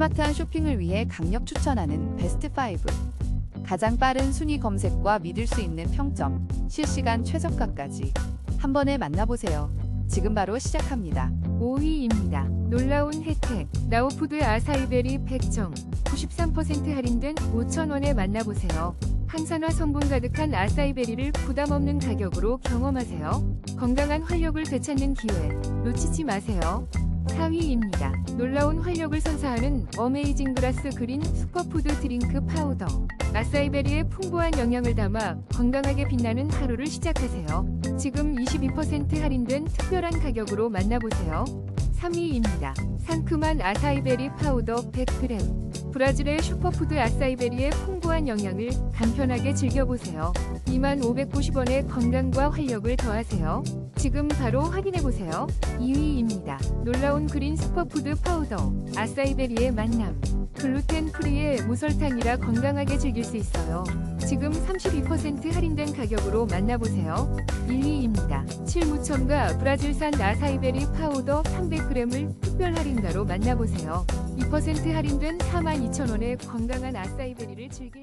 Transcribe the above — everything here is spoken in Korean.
스마트한 쇼핑을 위해 강력 추천하는 베스트 5. 가장 빠른 순위 검색과 믿을 수 있는 평점, 실시간 최저가까지 한 번에 만나보세요. 지금 바로 시작합니다. 5위입니다. 놀라운 혜택. 나우푸드 아사이베리 100정. 93% 할인된 5,000원에 만나보세요. 항산화 성분 가득한 아사이베리를 부담 없는 가격으로 경험하세요. 건강한 활력을 되찾는 기회. 놓치지 마세요. 4위입니다. 놀라운 활력을 선사하는 어메이징 그라스 그린 슈퍼푸드 드링크 파우더. 아사이베리의 풍부한 영양을 담아 건강하게 빛나는 하루를 시작하세요. 지금 22% 할인된 특별한 가격으로 만나보세요. 3위입니다. 상큼한 아사이베리 파우더 100g. 브라질의 슈퍼푸드 아사이베리의 풍부한 영양을 간편하게 즐겨보세요. 2590원의 건강과 활력을 더하세요. 지금 바로 확인해보세요. 2위입니다. 놀라운 그린 슈퍼푸드 파우더. 아사이베리의 만남. 글루텐 프리의 무설탕이라 건강하게 즐길 수 있어요. 지금 32% 할인된 가격으로 만나보세요. 1위입니다. 칠무첨과 브라질산 아사이베리 파우더 300g을 특별 할인가로 만나보세요. 2% 할인된 42,000원의 건강한 아사이베리를 즐길.